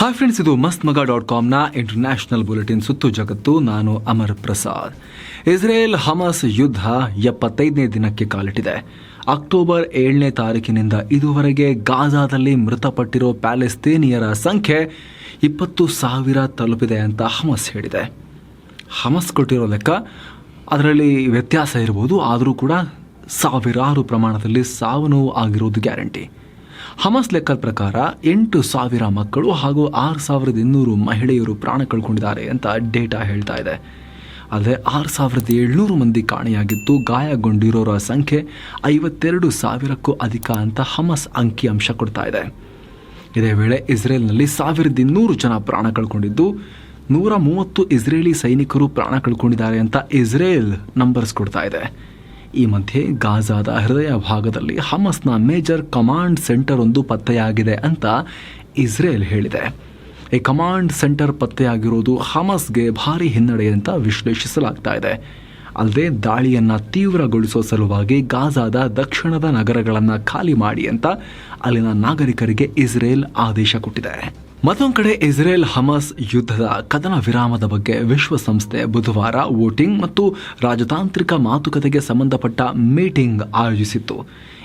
Hi friends ಇದು ಮಸ್ತ್ ಮಗ ಡಾಟ್ ಕಾಮ್ನ ಇಂಟರ್ನ್ಯಾಷನಲ್ ಬುಲೆಟಿನ್ ಸುತ್ತು ಜಗತ್ತು. ನಾನು ಅಮರ್ ಪ್ರಸಾದ್. ಇಸ್ರೇಲ್ ಹಮಾಸ್ ಯುದ್ಧ ಎಪ್ಪತ್ತೈದನೇ ದಿನಕ್ಕೆ ಕಾಲಿಟ್ಟಿದೆ. ಅಕ್ಟೋಬರ್ ಏಳನೇ ತಾರೀಕಿನಿಂದ ಇದುವರೆಗೆ ಗಾಜಾದಲ್ಲಿ ಮೃತಪಟ್ಟಿರೋ ಪ್ಯಾಲೆಸ್ತೇನಿಯರ ಸಂಖ್ಯೆ ಇಪ್ಪತ್ತು ಸಾವಿರ ತಲುಪಿದೆ ಅಂತ ಹಮಸ್ ಹೇಳಿದೆ. ಹಮಸ್ ಕೊಟ್ಟಿರೋ ಲೆಕ್ಕ, ಅದರಲ್ಲಿ ವ್ಯತ್ಯಾಸ ಇರ್ಬೋದು, ಆದರೂ ಕೂಡ ಸಾವಿರಾರು ಪ್ರಮಾಣದಲ್ಲಿ ಸಾವು ನೋವು ಆಗಿರೋದು ಗ್ಯಾರಂಟಿ. ಹಮಸ್ ಲೆಕ್ಕದ ಪ್ರಕಾರ ಎಂಟು ಸಾವಿರ ಮಕ್ಕಳು ಹಾಗೂ ಆರು ಸಾವಿರದ ಇನ್ನೂರು ಮಹಿಳೆಯರು ಪ್ರಾಣ ಕಳ್ಕೊಂಡಿದ್ದಾರೆ ಅಂತ ಡೇಟಾ ಹೇಳ್ತಾ ಇದೆ. ಆದರೆ ಆರು ಸಾವಿರದ ಏಳ್ನೂರು ಮಂದಿ ಕಾಣೆಯಾಗಿದ್ದು ಗಾಯಗೊಂಡಿರೋರ ಸಂಖ್ಯೆ ಐವತ್ತೆರಡು ಸಾವಿರಕ್ಕೂ ಅಧಿಕ ಅಂತ ಹಮಸ್ ಅಂಕಿಅಂಶ ಕೊಡ್ತಾ ಇದೆ. ಇದೇ ವೇಳೆ ಇಸ್ರೇಲ್ನಲ್ಲಿ ಸಾವಿರದ ಇನ್ನೂರು ಜನ ಪ್ರಾಣ ಕಳ್ಕೊಂಡಿದ್ದು ನೂರ ಮೂವತ್ತು ಇಸ್ರೇಲಿ ಸೈನಿಕರು ಪ್ರಾಣ ಕಳ್ಕೊಂಡಿದ್ದಾರೆ ಅಂತ ಇಸ್ರೇಲ್ ನಂಬರ್ಸ್ ಕೊಡ್ತಾ ಇದೆ. ಈ ಮಧ್ಯೆ ಗಾಜಾದ ಹೃದಯ ಭಾಗದಲ್ಲಿ ಹಮಸ್ನ ಮೇಜರ್ ಕಮಾಂಡ್ ಸೆಂಟರ್ ಒಂದು ಪತ್ತೆಯಾಗಿದೆ ಅಂತ ಇಸ್ರೇಲ್ ಹೇಳಿದೆ. ಈ ಕಮಾಂಡ್ ಸೆಂಟರ್ ಪತ್ತೆಯಾಗಿರೋದು ಹಮಸ್ಗೆ ಭಾರಿ ಹಿನ್ನಡೆ ಅಂತ ವಿಶ್ಲೇಷಿಸಲಾಗ್ತಾ ಇದೆ. ಅಲ್ಲದೆ ದಾಳಿಯನ್ನು ತೀವ್ರಗೊಳಿಸುವ ಸಲುವಾಗಿ ಗಾಜಾದ ದಕ್ಷಿಣದ ನಗರಗಳನ್ನು ಖಾಲಿ ಮಾಡಿ ಅಂತ ಅಲ್ಲಿನ ನಾಗರಿಕರಿಗೆ ಇಸ್ರೇಲ್ ಆದೇಶ ಕೊಟ್ಟಿದೆ. ಮತ್ತೊಂದು ಕಡೆ ಇಸ್ರೇಲ್ ಹಮಸ್ ಯುದ್ಧದ ಕದನ ವಿರಾಮದ ಬಗ್ಗೆ ವಿಶ್ವಸಂಸ್ಥೆ ಬುಧವಾರ ವೋಟಿಂಗ್ ಮತ್ತು ರಾಜತಾಂತ್ರಿಕ ಮಾತುಕತೆಗೆ ಸಂಬಂಧಪಟ್ಟ ಮೀಟಿಂಗ್ ಆಯೋಜಿಸಿತ್ತು.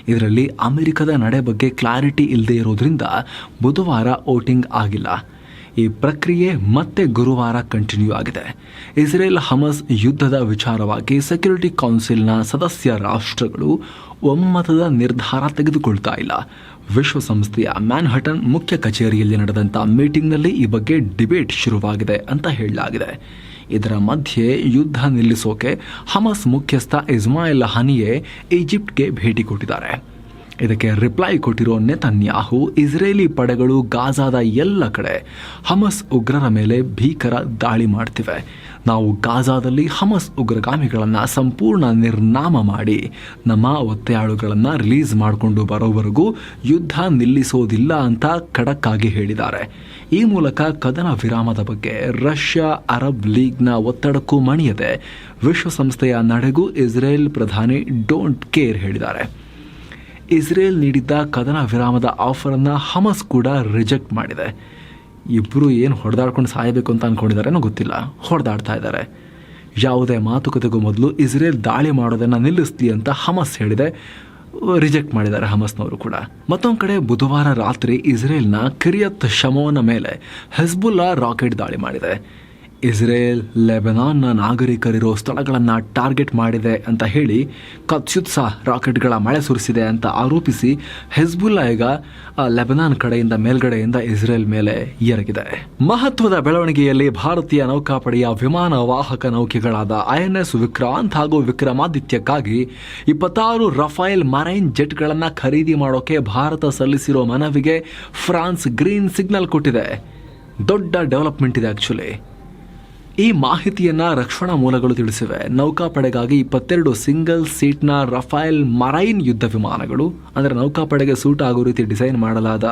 ಇದರಲ್ಲಿ ಅಮೆರಿಕದ ನಡೆ ಬಗ್ಗೆ ಕ್ಲಾರಿಟಿ ಇಲ್ಲದೆ ಇರೋದ್ರಿಂದ ಬುಧವಾರ ವೋಟಿಂಗ್ ಆಗಿಲ್ಲ. ಈ ಪ್ರಕ್ರಿಯೆ ಮತ್ತೆ ಗುರುವಾರ ಕಂಟಿನ್ಯೂ ಆಗಿದೆ. ಇಸ್ರೇಲ್ ಹಮಸ್ ಯುದ್ಧದ ವಿಚಾರವಾಗಿ ಸೆಕ್ಯೂರಿಟಿ ಕೌನ್ಸಿಲ್ನ ಸದಸ್ಯ ರಾಷ್ಟ್ರಗಳು ಒಮ್ಮತದ ನಿರ್ಧಾರ ತೆಗೆದುಕೊಳ್ತಾ ಇಲ್ಲ. ವಿಶ್ವಸಂಸ್ಥೆಯ ಮ್ಯಾನ್ಹಟನ್ ಮುಖ್ಯ ಕಚೇರಿಯಲ್ಲಿ ನಡೆದಂಥ ಮೀಟಿಂಗ್ನಲ್ಲಿ ಈ ಬಗ್ಗೆ ಡಿಬೇಟ್ ಶುರುವಾಗಿದೆ ಅಂತ ಹೇಳಲಾಗಿದೆ. ಇದರ ಮಧ್ಯೆ ಯುದ್ಧ ನಿಲ್ಲಿಸೋಕೆ ಹಮಸ್ ಮುಖ್ಯಸ್ಥ ಇಸ್ಮಾಯಿಲ್ ಹನಿಯೇ ಈಜಿಪ್ಟ್ಗೆ ಭೇಟಿ ಕೊಟ್ಟಿದ್ದಾರೆ. ಇದಕ್ಕೆ ರಿಪ್ಲೈ ಕೊಟ್ಟಿರೋ ನೆತನ್ಯಾಹು ಇಸ್ರೇಲಿ ಪಡೆಗಳು ಗಾಜಾದ ಎಲ್ಲ ಕಡೆ ಹಮಸ್ ಉಗ್ರರ ಮೇಲೆ ಭೀಕರ ದಾಳಿ ಮಾಡ್ತಿವೆ. ನಾವು ಗಾಜಾದಲ್ಲಿ ಹಮಸ್ ಉಗ್ರಗಾಮಿಗಳನ್ನು ಸಂಪೂರ್ಣ ನಿರ್ನಾಮ ಮಾಡಿ, ನಮ್ಮ ಒತ್ತೆಯಾಳುಗಳನ್ನು ರಿಲೀಸ್ ಮಾಡಿಕೊಂಡು ಬರೋವರೆಗೂ ಯುದ್ಧ ನಿಲ್ಲಿಸೋದಿಲ್ಲ ಅಂತ ಖಡಕ್ಕಾಗಿ ಹೇಳಿದ್ದಾರೆ. ಈ ಮೂಲಕ ಕದನ ವಿರಾಮದ ಬಗ್ಗೆ ರಷ್ಯಾ ಅರಬ್ ಲೀಗ್ನ ಒತ್ತಡಕ್ಕೂ ಮಣಿಯದೆ ವಿಶ್ವಸಂಸ್ಥೆಯ ನಡೆಗೂ ಇಸ್ರೇಲ್ ಪ್ರಧಾನಿ ಡೋಂಟ್ ಕೇರ್ ಹೇಳಿದ್ದಾರೆ. ಇಸ್ರೇಲ್ ನೀಡಿದ್ದ ಕದನ ವಿರಾಮದ ಆಫರನ್ನು ಹಮಸ್ ಕೂಡ ರಿಜೆಕ್ಟ್ ಮಾಡಿದೆ. ಇಬ್ಬರು ಏನು ಹೊಡೆದಾಡ್ಕೊಂಡು ಸಾಯಬೇಕು ಅಂತ ಅಂದ್ಕೊಂಡಿದ್ದಾರೇನೋ ಗೊತ್ತಿಲ್ಲ. ಹೊಡೆದಾಡ್ತಾ ಇದ್ದಾರೆ. ಯಾವುದೇ ಮಾತುಕತೆಗೂ ಮೊದಲು ಇಸ್ರೇಲ್ ದಾಳಿ ಮಾಡೋದನ್ನು ನಿಲ್ಲಿಸ್ತಿ ಅಂತ ಹಮಸ್ ಹೇಳಿದೆ. ರಿಜೆಕ್ಟ್ ಮಾಡಿದ್ದಾರೆ ಹಮಸ್ನವರು ಕೂಡ. ಮತ್ತೊಂದು ಕಡೆ ಬುಧವಾರ ರಾತ್ರಿ ಇಸ್ರೇಲ್ನ ಕಿರಿಯತ್ ಶಮೋನ ಮೇಲೆ ಹೆಸ್ಬುಲ್ಲಾ ರಾಕೆಟ್ ದಾಳಿ ಮಾಡಿದೆ. ಇಸ್ರೇಲ್ ಲೆಬನಾನ್ನ ನಾಗರಿಕರಿರೋ ಸ್ಥಳಗಳನ್ನು ಟಾರ್ಗೆಟ್ ಮಾಡಿದೆ ಅಂತ ಹೇಳಿ ಕತ್ಸುತ್ಸಾ ರಾಕೆಟ್ಗಳ ಮಳೆ ಸುರಿಸಿದೆ ಅಂತ ಆರೋಪಿಸಿ ಹೆಜ್ಬುಲ್ಲಾ ಈಗ ಲೆಬನಾನ್ ಕಡೆಯಿಂದ ಮೇಲ್ಗಡೆಯಿಂದ ಇಸ್ರೇಲ್ ಮೇಲೆ ಎರಗಿದೆ. ಮಹತ್ವದ ಬೆಳವಣಿಗೆಯಲ್ಲಿ ಭಾರತೀಯ ನೌಕಾಪಡೆಯ ವಿಮಾನ ವಾಹಕ ನೌಕೆಗಳಾದ ಐಎನ್ಎಸ್ ವಿಕ್ರಾಂತ್ ಹಾಗೂ ವಿಕ್ರಮಾದಿತ್ಯಕ್ಕಾಗಿ ಇಪ್ಪತ್ತಾರು ರಫೈಲ್ ಮರೈನ್ ಜೆಟ್ಗಳನ್ನು ಖರೀದಿ ಮಾಡೋಕೆ ಭಾರತ ಸಲ್ಲಿಸಿರೋ ಮನವಿಗೆ ಫ್ರಾನ್ಸ್ ಗ್ರೀನ್ ಸಿಗ್ನಲ್ ಕೊಟ್ಟಿದೆ. ದೊಡ್ಡ ಡೆವಲಪ್ಮೆಂಟ್ ಇದೆ ಆಕ್ಚುಲಿ ಈ ಮಾಹಿತಿಯನ್ನ ರಕ್ಷಣಾ ಮೂಲಗಳು ತಿಳಿಸಿವೆ. ನೌಕಾಪಡೆಗಾಗಿ ಇಪ್ಪತ್ತೆರಡು ಸಿಂಗಲ್ ಸೀಟ್ನ ರಫೈಲ್ ಮರೈನ್ ಯುದ್ಧ ವಿಮಾನಗಳು, ಅಂದರೆ ನೌಕಾಪಡೆಗೆ ಸೂಟ್ ಆಗೋ ರೀತಿ ಡಿಸೈನ್ ಮಾಡಲಾದ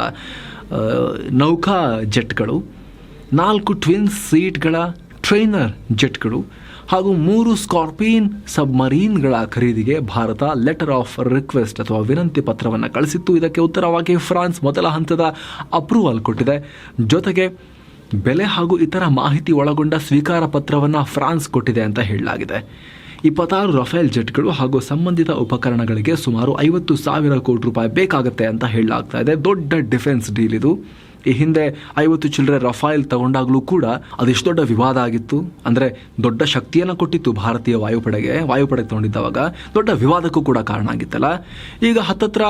ನೌಕಾ ಜೆಟ್ಗಳು, ನಾಲ್ಕು ಟ್ವಿನ್ ಸೀಟ್ಗಳ ಟ್ರೈನರ್ ಜೆಟ್ಗಳು, ಹಾಗೂ ಮೂರು ಸ್ಕಾರ್ಪಿಯನ್ ಸಬ್ಮರೀನ್ಗಳ ಖರೀದಿಗೆ ಭಾರತ ಲೆಟರ್ ಆಫ್ ರಿಕ್ವೆಸ್ಟ್ ಅಥವಾ ವಿನಂತಿ ಪತ್ರವನ್ನು ಕಳಿಸಿತ್ತು. ಇದಕ್ಕೆ ಉತ್ತರವಾಗಿ ಫ್ರಾನ್ಸ್ ಮೊದಲ ಹಂತದ ಅಪ್ರೂವಲ್ ಕೊಟ್ಟಿದೆ. ಜೊತೆಗೆ ಬೆಲೆ ಹಾಗೂ ಇತರ ಮಾಹಿತಿ ಒಳಗೊಂಡ ಸ್ವೀಕಾರ ಪತ್ರವನ್ನು ಫ್ರಾನ್ಸ್ ಕೊಟ್ಟಿದೆ ಅಂತ ಹೇಳಲಾಗಿದೆ. ಇಪ್ಪತ್ತಾರು ರಫೇಲ್ ಜೆಟ್ಗಳು ಹಾಗೂ ಸಂಬಂಧಿತ ಉಪಕರಣಗಳಿಗೆ ಸುಮಾರು ಐವತ್ತು ಸಾವಿರ ಕೋಟಿ ರೂಪಾಯಿ ಬೇಕಾಗುತ್ತೆ ಅಂತ ಹೇಳಲಾಗ್ತಾ ಇದೆ. ದೊಡ್ಡ ಡಿಫೆನ್ಸ್ ಡೀಲ್ ಇದು. ಈ ಹಿಂದೆ ಐವತ್ತು ಚಿಲ್ಲರೆ ರಫೈಲ್ ತಗೊಂಡಾಗಲೂ ಕೂಡ ಅದೆಷ್ಟು ದೊಡ್ಡ ವಿವಾದ ಆಗಿತ್ತು. ಅಂದರೆ ದೊಡ್ಡ ಶಕ್ತಿಯನ್ನು ಕೊಟ್ಟಿತ್ತು ಭಾರತೀಯ ವಾಯುಪಡೆಗೆ ವಾಯುಪಡೆಗೆ ತಗೊಂಡಿದ್ದಾವಾಗ. ದೊಡ್ಡ ವಿವಾದಕ್ಕೂ ಕೂಡ ಕಾರಣ ಆಗಿತ್ತಲ್ಲ. ಈಗ ಹತ್ತತ್ರ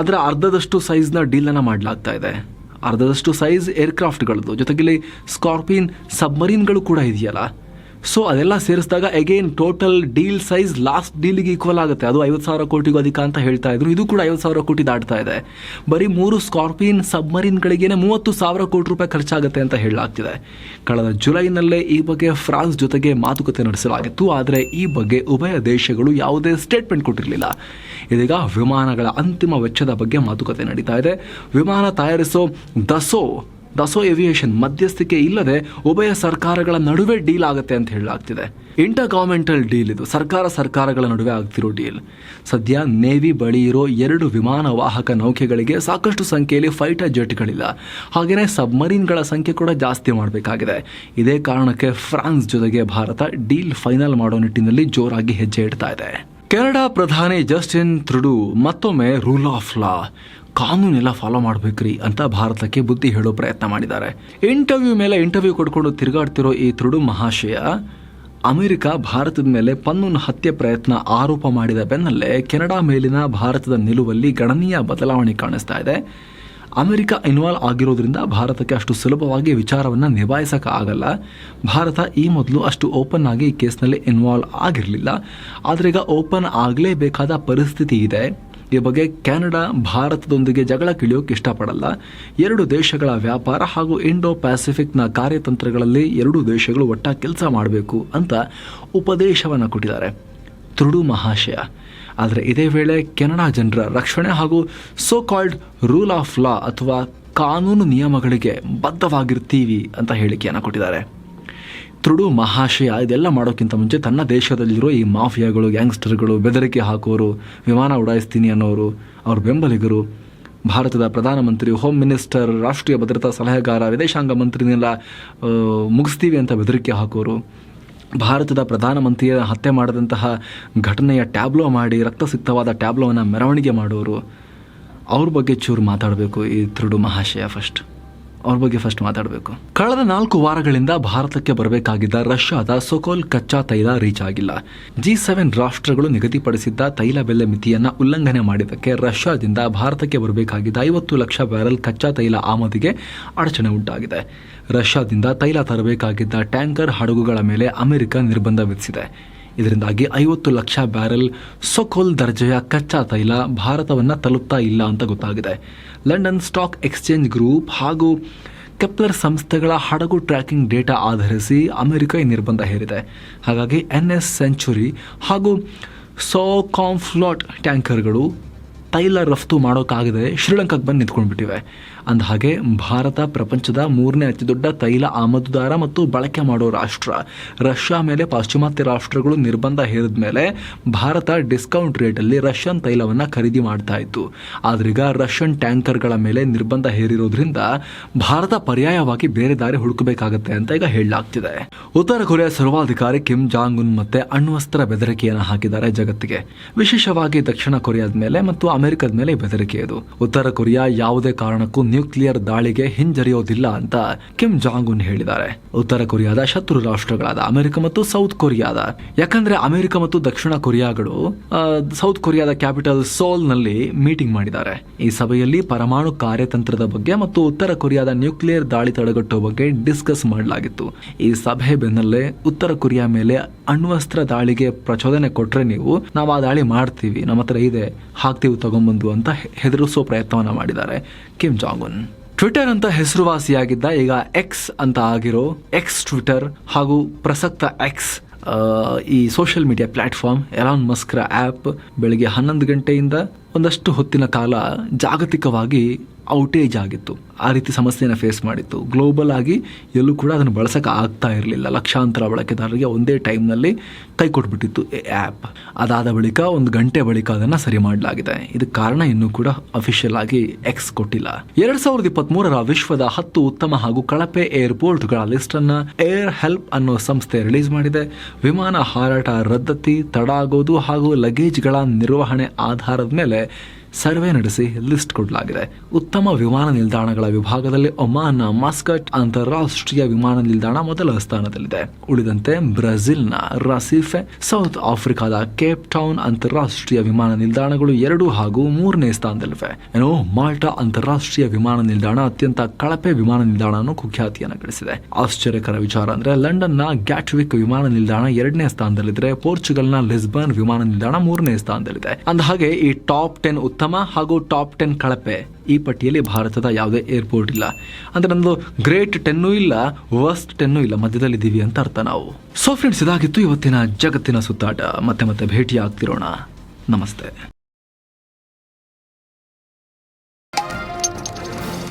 ಅದರ ಅರ್ಧದಷ್ಟು ಸೈಜ್ನ ಡೀಲನ್ನು ಮಾಡಲಾಗ್ತಾ ಇದೆ. ಅರ್ಧದಷ್ಟು ಸೈಜ್ ಏರ್ಕ್ರಾಫ್ಟ್ಗಳದ್ದು ಜೊತೆಗೆ ಸ್ಕಾರ್ಪಿಯನ್ ಸಬ್ಮರೀನ್ಗಳು ಕೂಡ ಇದೆಯಲ್ಲ. ಸೊ ಅದೆಲ್ಲ ಸೇರಿಸಿದಾಗ again total deal size last ಡೀಲಿಗೆ equal ಆಗುತ್ತೆ. ಅದು ಐವತ್ತು ಸಾವಿರ ಕೋಟಿಗೂ ಅಧಿಕ ಅಂತ ಹೇಳ್ತಾ ಇದ್ರು. ಇದು ಕೂಡ ಐವತ್ತು ಸಾವಿರ ಕೋಟಿ ದಾಟ್ತಾ ಇದೆ. ಬರೀ ಮೂರು ಸ್ಕಾರ್ಪಿಯನ್ ಸಬ್ಮರೀನ್ಗಳಿಗೇನೆ ಮೂವತ್ತು ಸಾವಿರ ಕೋಟಿ ರೂಪಾಯಿ ಖರ್ಚಾಗುತ್ತೆ ಅಂತ ಹೇಳಲಾಗ್ತಿದೆ. ಕಳೆದ ಜುಲೈನಲ್ಲೇ ಈ ಬಗ್ಗೆ ಫ್ರಾನ್ಸ್ ಜೊತೆಗೆ ಮಾತುಕತೆ ನಡೆಸಲಾಗಿತ್ತು. ಆದರೆ ಈ ಬಗ್ಗೆ ಉಭಯ ದೇಶಗಳು ಯಾವುದೇ ಸ್ಟೇಟ್ಮೆಂಟ್ ಕೊಟ್ಟಿರಲಿಲ್ಲ. ಇದೀಗ ವಿಮಾನಗಳ ಅಂತಿಮ ವೆಚ್ಚದ ಬಗ್ಗೆ ಮಾತುಕತೆ ನಡೀತಾ ಇದೆ. ವಿಮಾನ ತಯಾರಿಸೋ ದಸೋ ದಸೋ ಏವಿಯೇಷನ್ ಮಧ್ಯಸ್ಥಿಕೆ ಇಲ್ಲದೆ ಉಭಯ ಸರ್ಕಾರಗಳ ನಡುವೆ ಡೀಲ್ ಆಗುತ್ತೆ ಅಂತ ಹೇಳಲಾಗ್ತಿದೆ. ಇಂಟರ್ ಗವರ್ಮೆಂಟಲ್ ಡೀಲ್ ಇದು. ಸರ್ಕಾರ ಸರ್ಕಾರಗಳ ನಡುವೆ ಆಗ್ತಿರೋ ಡೀಲ್. ಸದ್ಯ ನೇವಿ ಬಳಿ ಇರೋ ಎರಡು ವಿಮಾನ ವಾಹಕ ನೌಕೆಗಳಿಗೆ ಸಾಕಷ್ಟು ಸಂಖ್ಯೆಯಲ್ಲಿ ಫೈಟರ್ ಜೆಟ್ಗಳಿಲ್ಲ ಹಾಗೆಯೇ ಸಬ್ಮರೀನ್ಗಳ ಸಂಖ್ಯೆ ಕೂಡ ಜಾಸ್ತಿ ಮಾಡಬೇಕಾಗಿದೆ. ಇದೇ ಕಾರಣಕ್ಕೆ ಫ್ರಾನ್ಸ್ ಜೊತೆಗೆ ಭಾರತ ಡೀಲ್ ಫೈನಲ್ ಮಾಡೋ ನಿಟ್ಟಿನಲ್ಲಿ ಜೋರಾಗಿ ಹೆಜ್ಜೆ ಇಡ್ತಾ ಇದೆ. ಕೆನಡಾ ಪ್ರಧಾನಿ ಜಸ್ಟಿನ್ ತ್ರುಡು ಮತ್ತೊಮ್ಮೆ ರೂಲ್ ಆಫ್ ಲಾ ಕಾನೂನೆಲ್ಲ ಫಾಲೋ ಮಾಡ್ಬೇಕ್ರಿ ಅಂತ ಭಾರತಕ್ಕೆ ಬುದ್ಧಿ ಹೇಳೋ ಪ್ರಯತ್ನ ಮಾಡಿದ್ದಾರೆ. ಇಂಟರ್ವ್ಯೂ ಮೇಲೆ ಇಂಟರ್ವ್ಯೂ ಕೊಡ್ಕೊಂಡು ತಿರುಗಾಡ್ತಿರೋ ಈ ತೃಡು ಮಹಾಶಯ ಅಮೆರಿಕ, ಭಾರತದ ಮೇಲೆ ಪನ್ನೂನ್ ಹತ್ಯೆ ಪ್ರಯತ್ನ ಆರೋಪ ಮಾಡಿದ ಬೆನ್ನಲ್ಲೇ ಕೆನಡಾ ಮೇಲಿನ ಭಾರತದ ನಿಲುವಲ್ಲಿ ಗಣನೀಯ ಬದಲಾವಣೆ ಕಾಣಿಸ್ತಾ ಇದೆ. ಅಮೆರಿಕ ಇನ್ವಾಲ್ವ್ ಆಗಿರೋದ್ರಿಂದ ಭಾರತಕ್ಕೆ ಅಷ್ಟು ಸುಲಭವಾಗಿ ವಿಚಾರವನ್ನು ನಿಭಾಯಿಸಕ್ಕೆ ಆಗಲ್ಲ. ಭಾರತ ಈ ಮೊದಲು ಅಷ್ಟು ಓಪನ್ ಆಗಿ ಈ ಕೇಸ್ನಲ್ಲಿ ಇನ್ವಾಲ್ವ್ ಆಗಿರಲಿಲ್ಲ. ಆದರೆ ಈಗ ಓಪನ್ ಆಗಲೇಬೇಕಾದ ಪರಿಸ್ಥಿತಿ ಇದೆ. ಈ ಬಗ್ಗೆ ಕೆನಡಾ, ಭಾರತದೊಂದಿಗೆ ಜಗಳ ಕಿಳಿಯೋಕೆ ಇಷ್ಟಪಡಲ್ಲ. ಎರಡು ದೇಶಗಳ ವ್ಯಾಪಾರ ಹಾಗೂ ಇಂಡೋ ಪ್ಯಾಸಿಫಿಕ್ನ ಕಾರ್ಯತಂತ್ರಗಳಲ್ಲಿ ಎರಡೂ ದೇಶಗಳು ಒಟ್ಟಾಗಿ ಕೆಲಸ ಮಾಡಬೇಕು ಅಂತ ಉಪದೇಶವನ್ನು ಕೊಟ್ಟಿದ್ದಾರೆ. ತುಡು ಮಹಾಶಯ. ಆದರೆ ಇದೇ ವೇಳೆ ಕೆನಡಾ ಜನರ ರಕ್ಷಣೆ ಹಾಗೂ so called rule of law ಅಥವಾ ಕಾನೂನು ನಿಯಮಗಳಿಗೆ ಬದ್ಧವಾಗಿರ್ತೀವಿ ಅಂತ ಹೇಳಿಕೆಯನ್ನು ಕೊಟ್ಟಿದ್ದಾರೆ. ತುಳು ಮಹಾಶಯ ಇದೆಲ್ಲ ಮಾಡೋಕ್ಕಿಂತ ಮುಂಚೆ ತನ್ನ ದೇಶದಲ್ಲಿರೋ ಈ ಮಾಫಿಯಾಗಳು, ಗ್ಯಾಂಗ್ಸ್ಟರ್ಗಳು, ಬೆದರಿಕೆ ಹಾಕೋರು ವಿಮಾನ ಉಡಾಯಿಸ್ತೀನಿ ಅನ್ನೋರು, ಅವ್ರ ಬೆಂಬಲಿಗರು, ಭಾರತದ ಪ್ರಧಾನಮಂತ್ರಿ ಹೋಮ್ ಮಿನಿಸ್ಟರ್ ರಾಷ್ಟ್ರೀಯ ಭದ್ರತಾ ಸಲಹೆಗಾರ, ವಿದೇಶಾಂಗ ಮಂತ್ರಿನೆಲ್ಲ ಮುಗಿಸ್ತೀವಿ ಅಂತ ಬೆದರಿಕೆ ಹಾಕೋರು ಭಾರತದ ಪ್ರಧಾನಮಂತ್ರಿಯ ಹತ್ಯೆ ಮಾಡಿದಂತಹ ಘಟನೆಯ ಟ್ಯಾಬ್ಲೋ ಮಾಡಿ, ರಕ್ತಸಿಕ್ತವಾದ ಟ್ಯಾಬ್ಲೋವನ್ನು ಮೆರವಣಿಗೆ ಮಾಡೋರು. ಅವ್ರ ಬಗ್ಗೆ ಚೂರು ಮಾತಾಡಬೇಕು ಈ ತ್ರುಡು ಮಹಾಶಯ ಫಸ್ಟ್ ಅವ್ರ ಬಗ್ಗೆ ಫಸ್ಟ್ ಮಾತಾಡಬೇಕು. ಕಳೆದ ನಾಲ್ಕು ವಾರಗಳಿಂದ ಭಾರತಕ್ಕೆ ಬರಬೇಕಾಗಿದ್ದ ರಷ್ಯಾದ ಸೊಕೋಲ್ ಕಚ್ಚಾ ತೈಲ ರೀಚ್ ಆಗಿಲ್ಲ. ಜಿ ಸೆವೆನ್ ರಾಷ್ಟ್ರಗಳು ನಿಗದಿಪಡಿಸಿದ್ದ ತೈಲ ಬೆಲೆ ಮಿತಿಯನ್ನ ಉಲ್ಲಂಘನೆ ಮಾಡಿದ್ದಕ್ಕೆ ರಷ್ಯಾದಿಂದ ಭಾರತಕ್ಕೆ ಬರಬೇಕಾಗಿದ್ದ ಐವತ್ತು ಲಕ್ಷ ಬ್ಯಾರಲ್ ಕಚ್ಚಾ ತೈಲ ಆಮದಿಗೆ ಅಡಚಣೆ ಉಂಟಾಗಿದೆ. ರಷ್ಯಾದಿಂದ ತೈಲ ತರಬೇಕಾಗಿದ್ದ ಟ್ಯಾಂಕರ್ ಹಡಗುಗಳ ಮೇಲೆ ಅಮೆರಿಕ ನಿರ್ಬಂಧ ವಿಧಿಸಿದೆ. ಇದರಿಂದಾಗಿ ಐವತ್ತು ಲಕ್ಷ ಬ್ಯಾರೆಲ್ ಸೊಕೋಲ್ ದರ್ಜೆಯ ಕಚ್ಚಾ ತೈಲ ಭಾರತವನ್ನು ತಲುಪ್ತಾ ಇಲ್ಲ ಅಂತ ಗೊತ್ತಾಗಿದೆ. ಲಂಡನ್ ಸ್ಟಾಕ್ ಎಕ್ಸ್ಚೇಂಜ್ ಗ್ರೂಪ್ ಹಾಗೂ ಕೆಪ್ಲರ್ ಸಂಸ್ಥೆಗಳ ಹಡಗು ಟ್ರ್ಯಾಕಿಂಗ್ ಡೇಟಾ ಆಧರಿಸಿ ಅಮೆರಿಕ ಈ ನಿರ್ಬಂಧ ಹೇರಿದೆ. ಹಾಗಾಗಿ ಎನ್ ಎಸ್ ಸೆಂಚುರಿ ಹಾಗೂ ಸೋ ಕಾಂಫ್ಲಾಟ್ ಟ್ಯಾಂಕರ್ಗಳು ತೈಲ ರಫ್ತು ಮಾಡೋಕ್ಕಾಗದೆ ಶ್ರೀಲಂಕಾಗೆ ಬಂದು ನಿಂತ್ಕೊಂಡ್ಬಿಟ್ಟಿವೆ. ಅಂದ ಹಾಗೆ ಭಾರತ ಪ್ರಪಂಚದ ಮೂರನೇ ಅತಿ ದೊಡ್ಡ ತೈಲ ಆಮದುದಾರ ಮತ್ತು ಬಳಕೆ ಮಾಡೋ ರಾಷ್ಟ್ರ. ರಷ್ಯಾ ಮೇಲೆ ಪಾಶ್ಚಿಮಾತ್ಯ ರಾಷ್ಟ್ರಗಳು ನಿರ್ಬಂಧ ಹೇರಿದ ಮೇಲೆ ಭಾರತ ಡಿಸ್ಕೌಂಟ್ ರೇಟಲ್ಲಿ ರಷ್ಯನ್ ತೈಲವನ್ನು ಖರೀದಿ ಮಾಡ್ತಾ ಇತ್ತು. ಆದ್ರೀಗ ರಷ್ಯನ್ ಟ್ಯಾಂಕರ್ಗಳ ಮೇಲೆ ನಿರ್ಬಂಧ ಹೇರಿರೋದ್ರಿಂದ ಭಾರತ ಪರ್ಯಾಯವಾಗಿ ಬೇರೆ ದಾರಿ ಹುಡುಕಬೇಕಾಗುತ್ತೆ ಅಂತ ಈಗ ಹೇಳಲಾಗ್ತಿದೆ. ಉತ್ತರ ಕೊರಿಯಾ ಸರ್ವಾಧಿಕಾರಿ ಕಿಮ್ ಜಾಂಗ್ ಉನ್ ಮತ್ತೆ ಅಣ್ವಸ್ತ್ರ ಬೆದರಿಕೆಯನ್ನು ಹಾಕಿದ್ದಾರೆ ಜಗತ್ತಿಗೆ. ವಿಶೇಷವಾಗಿ ದಕ್ಷಿಣ ಕೊರಿಯಾದ ಮೇಲೆ ಮತ್ತು ಅಮೆರಿಕದ ಮೇಲೆ ಬೆದರಿಕೆ ಇದು. ಉತ್ತರ ಕೊರಿಯಾ ಯಾವುದೇ ಕಾರಣಕ್ಕೂ ನ್ಯೂಕ್ಲಿಯರ್ ದಾಳಿಗೆ ಹಿಂಜರಿಯೋದಿಲ್ಲ ಅಂತ ಕಿಮ್ ಜಾಂಗ್ ಉನ್ ಹೇಳಿದ್ದಾರೆ. ಉತ್ತರ ಕೊರಿಯಾದ ಶತ್ರು ರಾಷ್ಟ್ರಗಳಾದ ಅಮೆರಿಕ ಮತ್ತು ಸೌತ್ ಕೊರಿಯಾದ. ಯಾಕಂದ್ರೆ ಅಮೆರಿಕ ಮತ್ತು ದಕ್ಷಿಣ ಕೊರಿಯಾಗಳು ಸೌತ್ ಕೊರಿಯಾದ ಕ್ಯಾಪಿಟಲ್ ಸೋಲ್ನಲ್ಲಿ ಮೀಟಿಂಗ್ ಮಾಡಿದ್ದಾರೆ. ಈ ಸಭೆಯಲ್ಲಿ ಪರಮಾಣು ಕಾರ್ಯತಂತ್ರದ ಬಗ್ಗೆ ಮತ್ತು ಉತ್ತರ ಕೊರಿಯಾದ ನ್ಯೂಕ್ಲಿಯರ್ ದಾಳಿ ತಡೆಗಟ್ಟುವ ಬಗ್ಗೆ ಡಿಸ್ಕಸ್ ಮಾಡಲಾಗಿತ್ತು. ಈ ಸಭೆ ಬೆನ್ನಲ್ಲೇ ಉತ್ತರ ಕೊರಿಯಾ ಮೇಲೆ ಅಣ್ವಸ್ತ್ರ ದಾಳಿಗೆ ಪ್ರಚೋದನೆ ಕೊಟ್ರೆ ನೀವು, ನಾವು ಆ ದಾಳಿ ಮಾಡ್ತೀವಿ, ನಮ್ಮ ಹತ್ರ ಇದೆ, ಹಾಕ್ತೀವಿ ತಗೊಂಬಂದು ಅಂತ ಹೆದರಿಸೋ ಪ್ರಯತ್ನವನ್ನ ಮಾಡಿದ್ದಾರೆ ಕಿಮ್ ಜಾಂಗ್ ಉನ್ ಟ್ವಿಟರ್ ಅಂತ ಹೆಸರುವಾಸಿಯಾಗಿದ್ದ ಈಗ ಎಕ್ಸ್ ಅಂತ ಆಗಿರೋ ಎಕ್ಸ್ ಟ್ವಿಟರ್ ಹಾಗೂ ಪ್ರಸಕ್ತ ಎಕ್ಸ್ ಈ ಸೋಷಿಯಲ್ ಮೀಡಿಯಾ ಪ್ಲಾಟ್ಫಾರ್ಮ್ ಎಲಾನ್ ಮಸ್ಕ್ರ ಆ್ಯಪ್ ಬೆಳಿಗ್ಗೆ ಹನ್ನೊಂದು ಗಂಟೆಯಿಂದ ಒಂದಷ್ಟು ಹೊತ್ತಿನ ಕಾಲ ಜಾಗತಿಕವಾಗಿ ಔಟೇಜ್ ಆಗಿತ್ತು. ಆ ರೀತಿ ಸಮಸ್ಯೆಯನ್ನು ಫೇಸ್ ಮಾಡಿತ್ತು. ಗ್ಲೋಬಲ್ ಆಗಿ ಎಲ್ಲೂ ಕೂಡ ಅದನ್ನು ಬಳಸೋಕೆ ಆಗ್ತಾ ಇರಲಿಲ್ಲ. ಲಕ್ಷಾಂತರ ಬಳಕೆದಾರರಿಗೆ ಒಂದೇ ಟೈಮ್ನಲ್ಲಿ ಕೈ ಕೊಟ್ಬಿಟ್ಟಿತ್ತು ಆ್ಯಪ್ ಅದಾದ ಬಳಿಕ ಒಂದು ಗಂಟೆ ಬಳಿಕ ಅದನ್ನು ಸರಿ ಮಾಡಲಾಗಿದೆ. ಇದಕ್ಕೆ ಕಾರಣ ಇನ್ನೂ ಕೂಡ ಅಫಿಷಿಯಲ್ ಆಗಿ ಎಕ್ಸ್ ಕೊಟ್ಟಿಲ್ಲ. ಎರಡ್ ಸಾವಿರದ ಇಪ್ಪತ್ಮೂರರ ವಿಶ್ವದ ಹತ್ತು ಉತ್ತಮ ಹಾಗೂ ಕಳಪೆ ಏರ್ಪೋರ್ಟ್ಗಳ ಲಿಸ್ಟ್ ಅನ್ನ ಏರ್ ಹೆಲ್ಪ್ ಅನ್ನೋ ಸಂಸ್ಥೆ ರಿಲೀಸ್ ಮಾಡಿದೆ. ವಿಮಾನ ಹಾರಾಟ ರದ್ದತಿ ತಡ ಆಗೋದು ಹಾಗೂ ಲಗೇಜ್ಗಳ ನಿರ್ವಹಣೆ ಆಧಾರದ ಮೇಲೆ ಸರ್ವೆ ನಡೆಸಿ ಲಿಸ್ಟ್ ಕೊಡಲಾಗಿದೆ. ಉತ್ತಮ ವಿಮಾನ ನಿಲ್ದಾಣಗಳ ವಿಭಾಗದಲ್ಲಿ ಒಮಾನ್ ಮಾಸ್ಕಟ್ ಅಂತಾರಾಷ್ಟ್ರೀಯ ವಿಮಾನ ನಿಲ್ದಾಣ ಮೊದಲ ಸ್ಥಾನದಲ್ಲಿದೆ. ಉಳಿದಂತೆ ಬ್ರೆಜಿಲ್ನ ರಸೀಫೆ, ಸೌತ್ ಆಫ್ರಿಕಾದ ಕೇಪ್ ಟೌನ್ ಅಂತಾರಾಷ್ಟ್ರೀಯ ವಿಮಾನ ನಿಲ್ದಾಣಗಳು ಎರಡು ಹಾಗೂ ಮೂರನೇ ಸ್ಥಾನದಲ್ಲಿವೆ. ಏನು ಮಾಲ್ಟಾ ಅಂತಾರಾಷ್ಟ್ರೀಯ ವಿಮಾನ ನಿಲ್ದಾಣ ಅತ್ಯಂತ ಕಳಪೆ ವಿಮಾನ ನಿಲ್ದಾಣ ಅನ್ನೋ ಕುಖ್ಯಾತಿಯನ್ನು ಗಳಿಸಿದೆ. ಆಶ್ಚರ್ಯಕರ ವಿಚಾರ ಅಂದ್ರೆ ಲಂಡನ್ನ ಗ್ಯಾಟ್ವಿಕ್ ವಿಮಾನ ನಿಲ್ದಾಣ ಎರಡನೇ ಸ್ಥಾನದಲ್ಲಿದ್ರೆ ಪೋರ್ಚುಗಲ್ನ ಲಿಸ್ಬನ್ ವಿಮಾನ ನಿಲ್ದಾಣ ಮೂರನೇ ಸ್ಥಾನದಲ್ಲಿದೆ. ಅಂದ ಹಾಗೆ ಈ ಟಾಪ್ ಟೆನ್ ಉತ್ತಮ ಹಾಗೂ ಟಾಪ್ ಟೆನ್ ಕಳಪೆ. ಈ ಪಟ್ಟಿಯಲ್ಲಿ ಭಾರತದ ಯಾವುದೇ ಏರ್ಪೋರ್ಟ್ ಇಲ್ಲ. ಅಂದ್ರೆ ನನ್ನದು ಗ್ರೇಟ್ ಟೆನ್ನೂ ಇಲ್ಲ ವರ್ಸ್ಟ್ ಟೆನ್ನೂ ಇಲ್ಲ. ಮಧ್ಯದಲ್ಲಿದ್ದೀವಿ ಅಂತ ಅರ್ಥ ನಾವು. ಸೊ ಫ್ರೆಂಡ್ಸ್ ಇದಾಗಿತ್ತು ಇವತ್ತಿನ ಜಗತ್ತಿನ ಸುತ್ತಾಟ. ಮತ್ತೆ ಮತ್ತೆ ಭೇಟಿ ಆಗ್ತಿರೋಣ ನಮಸ್ತೆ.